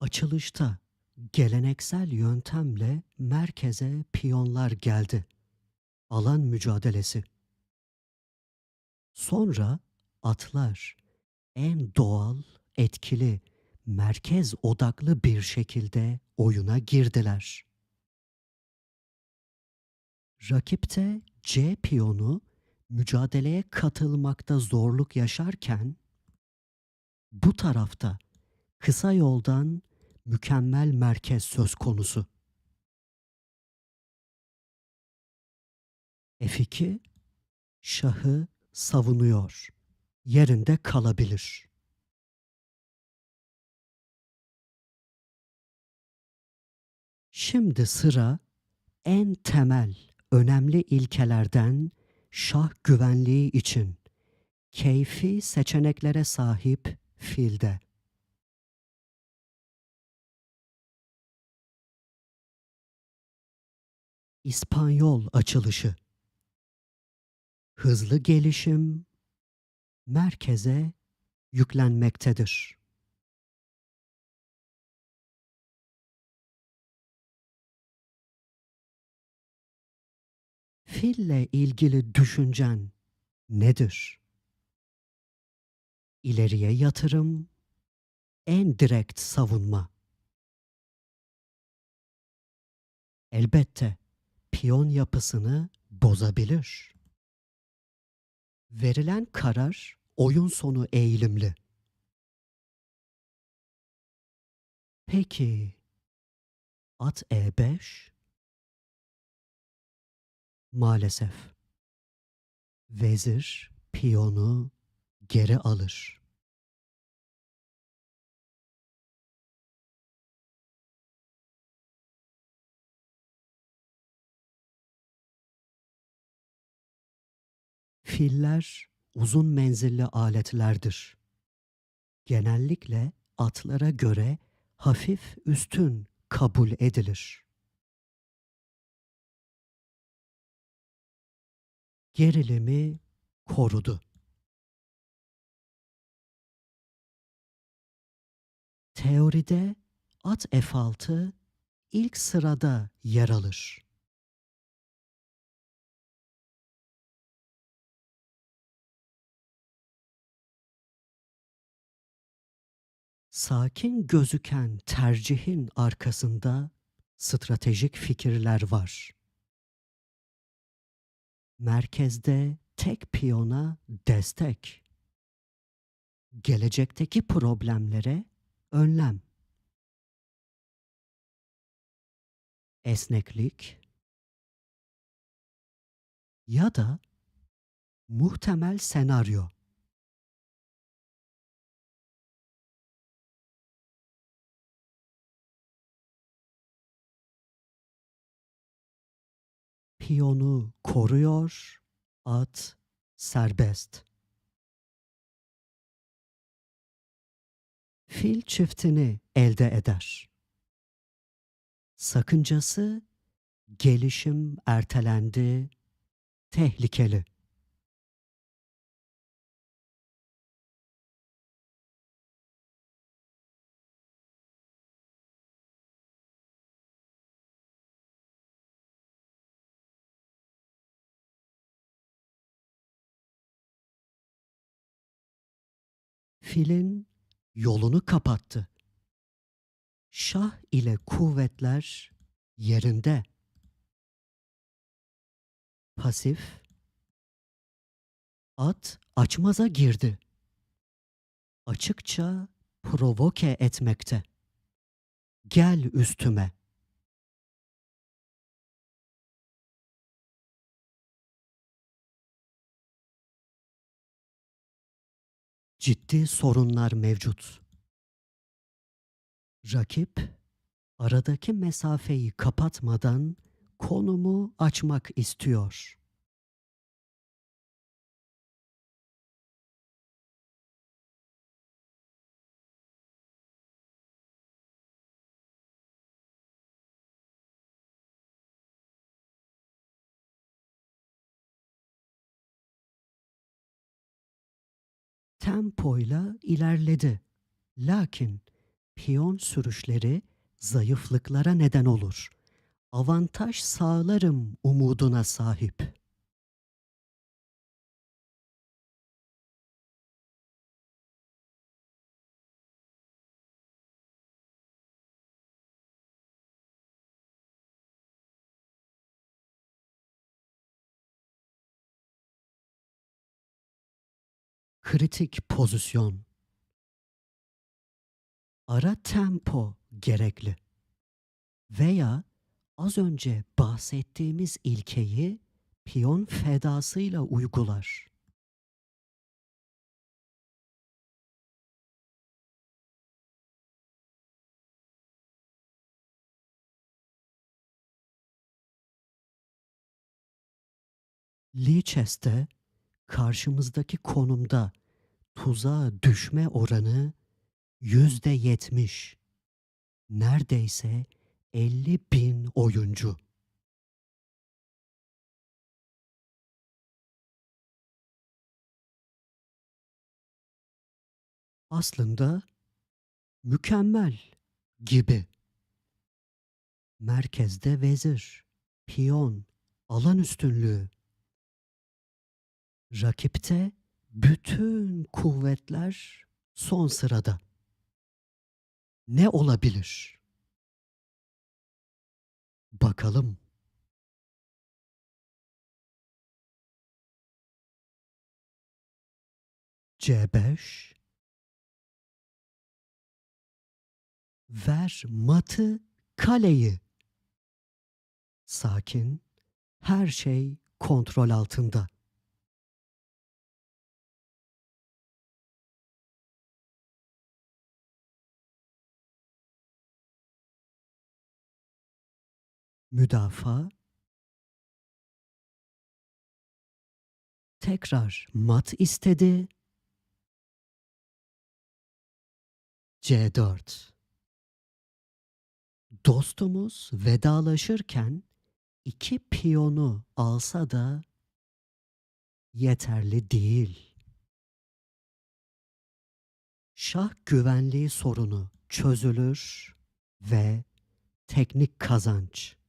Açılışta geleneksel yöntemle merkeze piyonlar geldi. Alan mücadelesi. Sonra atlar en doğal, etkili, merkez odaklı bir şekilde oyuna girdiler. Rakipte C piyonu mücadeleye katılmakta zorluk yaşarken bu tarafta kısa yoldan mükemmel merkez söz konusu. F2 şahı savunuyor. Yerinde kalabilir. Şimdi sıra en temel, önemli ilkelerden şah güvenliği için keyfi seçeneklere sahip filde. İspanyol açılışı. Hızlı gelişim merkeze yüklenmektedir. Fille ilgili düşüncen nedir? İleriye yatırım, en direkt savunma. Elbette piyon yapısını bozabilir. Verilen karar oyun sonu eğilimli. Peki at E5 maalesef vezir piyonu geri alır. Filler uzun menzilli aletlerdir. Genellikle atlara göre hafif üstün kabul edilir. Gerilimi korudu. Teoride at F6 ilk sırada yer alır. Sakin gözüken tercihin arkasında stratejik fikirler var. Merkezde tek piyona destek. Gelecekteki problemlere önlem. Esneklik ya da muhtemel senaryo. Piyonu koruyor, at serbest. Fil çiftini elde eder. Sakıncası gelişim ertelendi, tehlikeli. Filin yolunu kapattı. Şah ile kuvvetler yerinde. Pasif. At açmaza girdi. Açıkça provoke etmekte. Gel üstüme. Ciddi sorunlar mevcut. Rakip aradaki mesafeyi kapatmadan konumu açmak istiyor. Tempoyla ilerledi. Lakin piyon sürüşleri zayıflıklara neden olur. Avantaj sağlarım umuduna sahip. Kritik pozisyon. Ara tempo gerekli. Veya az önce bahsettiğimiz ilkeyi piyon fedasıyla uygular. Lichess'te karşımızdaki konumda tuzağa düşme oranı yüzde yetmiş. Neredeyse 50 bin oyuncu. Aslında mükemmel gibi. Merkezde vezir, piyon, alan üstünlüğü. Rakipte bütün kuvvetler son sırada. Ne olabilir? Bakalım. C5 Ver matı kaleyi. Sakin, her şey kontrol altında. Müdafaa tekrar mat istedi. C4 Dostumuz vedalaşırken iki piyonu alsa da yeterli değil. Şah güvenliği sorunu çözülür ve teknik kazanç.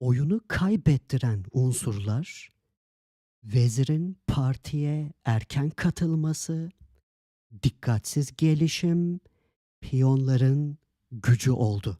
Oyunu kaybettiren unsurlar vezirin partiye erken katılması, dikkatsiz gelişim, piyonların gücü oldu.